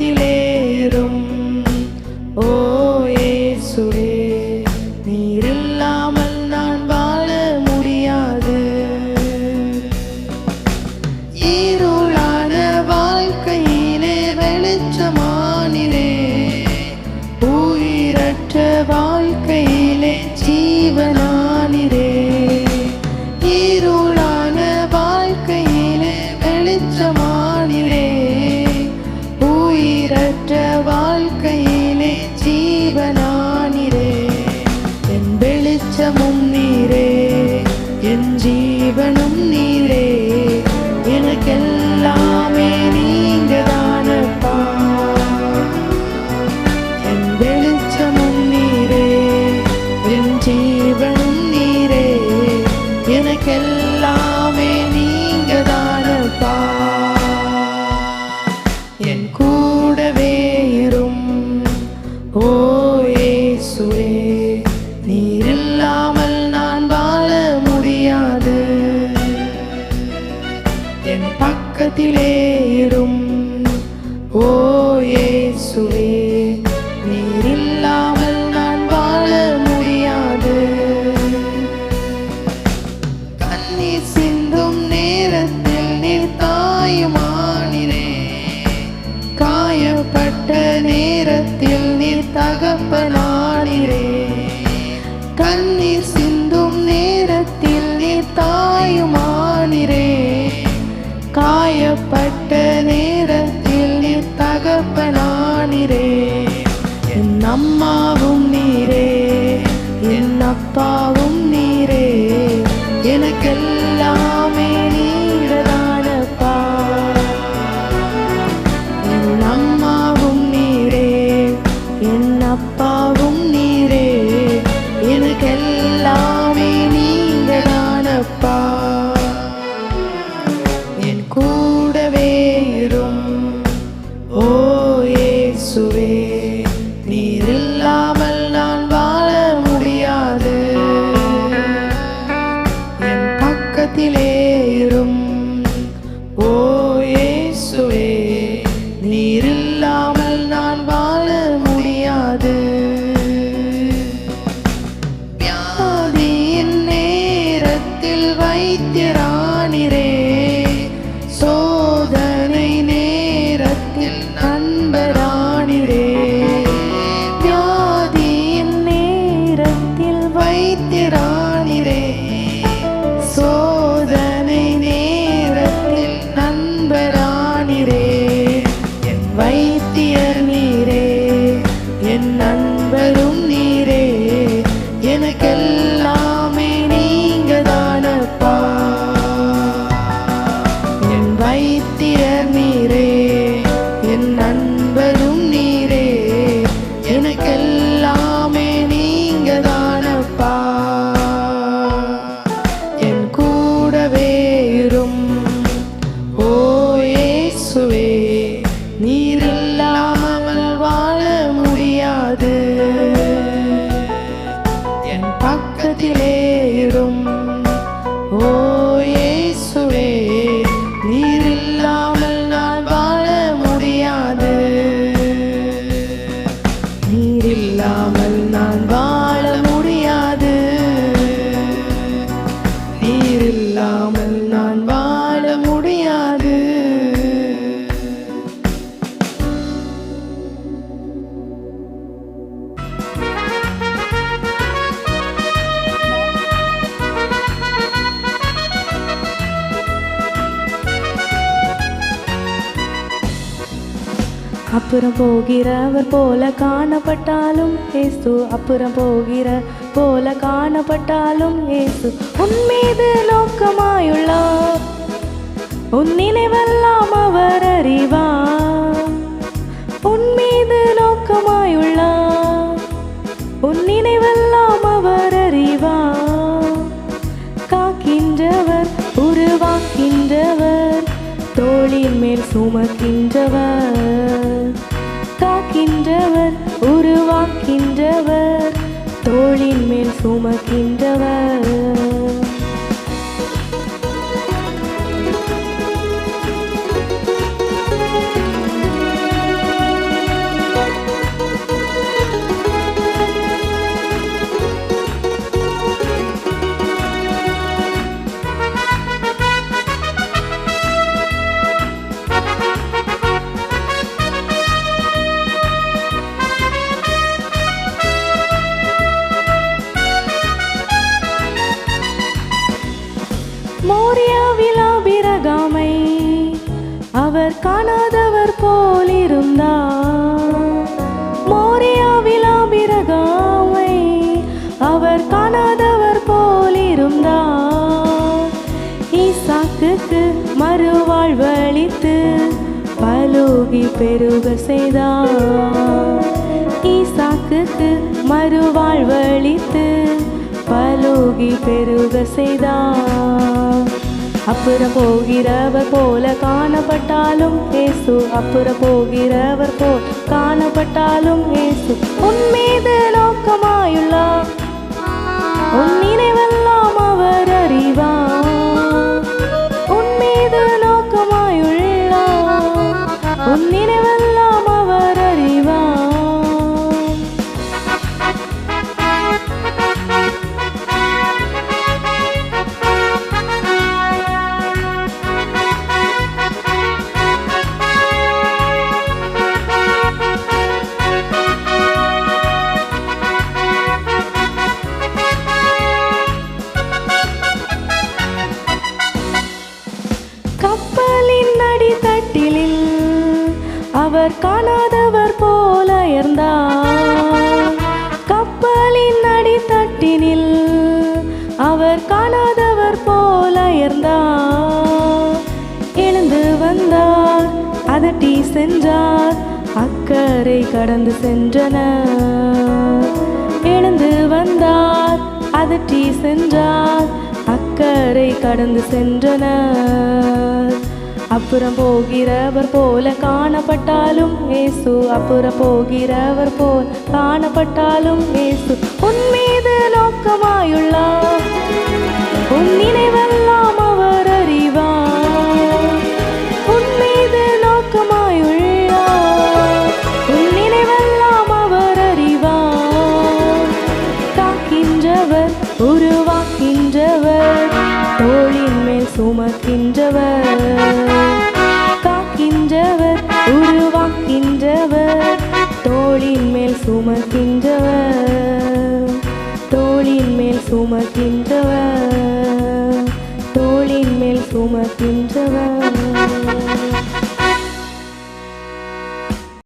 உள்ளத்திலே ஜீவனும் நீரே. எனக்கெல்லாமே நீங்க தானப்பா என் வெளிச்சமும் நீரே. என் ஜீவனும் நீரே. எனக்கெல்லாம் గతి లేదు தேவைப்பட்ட நேரத்தில் நீ தகப்பனானிரே. என் அம்மாவும் நீரே. என் அப்பாவும் possuir. ที่รอ அப்புறம் போகிறவர் போல காணப்பட்டாலும் ஏசு அப்புறம் போகிற போல காணப்பட்டாலும் ஏசு. உன்மீது நோக்கமாயுள்ளார். உன் நினைவெல்லாம் அவர் அறிவார். உன்மீது நோக்கமாயுள்ளார். உன் நினைவெல்லாம் அவர் அறிவார். காக்கின்றவர் உருவாக்கின்றவர் தோளின் மேல் சுமக்கின்றவர். உருவாக்கின்றவர் தோளின் மேல் சுமக்கின்றவர். பலுகி பெருக செய்தார் ஈசாக்குக்கு மறுவாழ்வளித்து பலுகி பெருக செய்தார் அப்புறம் போகிறவர் போல காணப்பட்டாலும் ஏசு அப்புறம் போகிறவர் போல் காணப்பட்டாலும் ஏசு. உன் மீது நோக்கமாயுள்ளார் உன் நினைவெல்லாம் அவர் அறிவார். அவர் காணாதவர் போல இருந்தார் எழுந்து வந்தார் அதட்டி சென்றார் அக்கறை கடந்து சென்றனர். எழுந்து வந்தார் அதட்டி சென்றார் அக்கறை கடந்து சென்றனர். அப்புறம் போகிறவர் போல காணப்பட்டாலும் ஏசு அப்புறம் போகிறவர் போல் காணப்பட்டாலும் ஏசு. உன்மீது நோக்கமாயுள்ளார் உன் நினைவெல்லாம் அவர் அறிவார் உன்மீது நோக்கமாயுள்ளார் உன் நினைவெல்லாம் அவர் அறிவார் காக்கின்றவர் உருவாக்கின்றவர். தோளின் மேல் சுமக்கின்றவர். காக்கின்றவர் உருவாக்கின்றவர். தோளின் மேல் சுமக்கின்றவர்.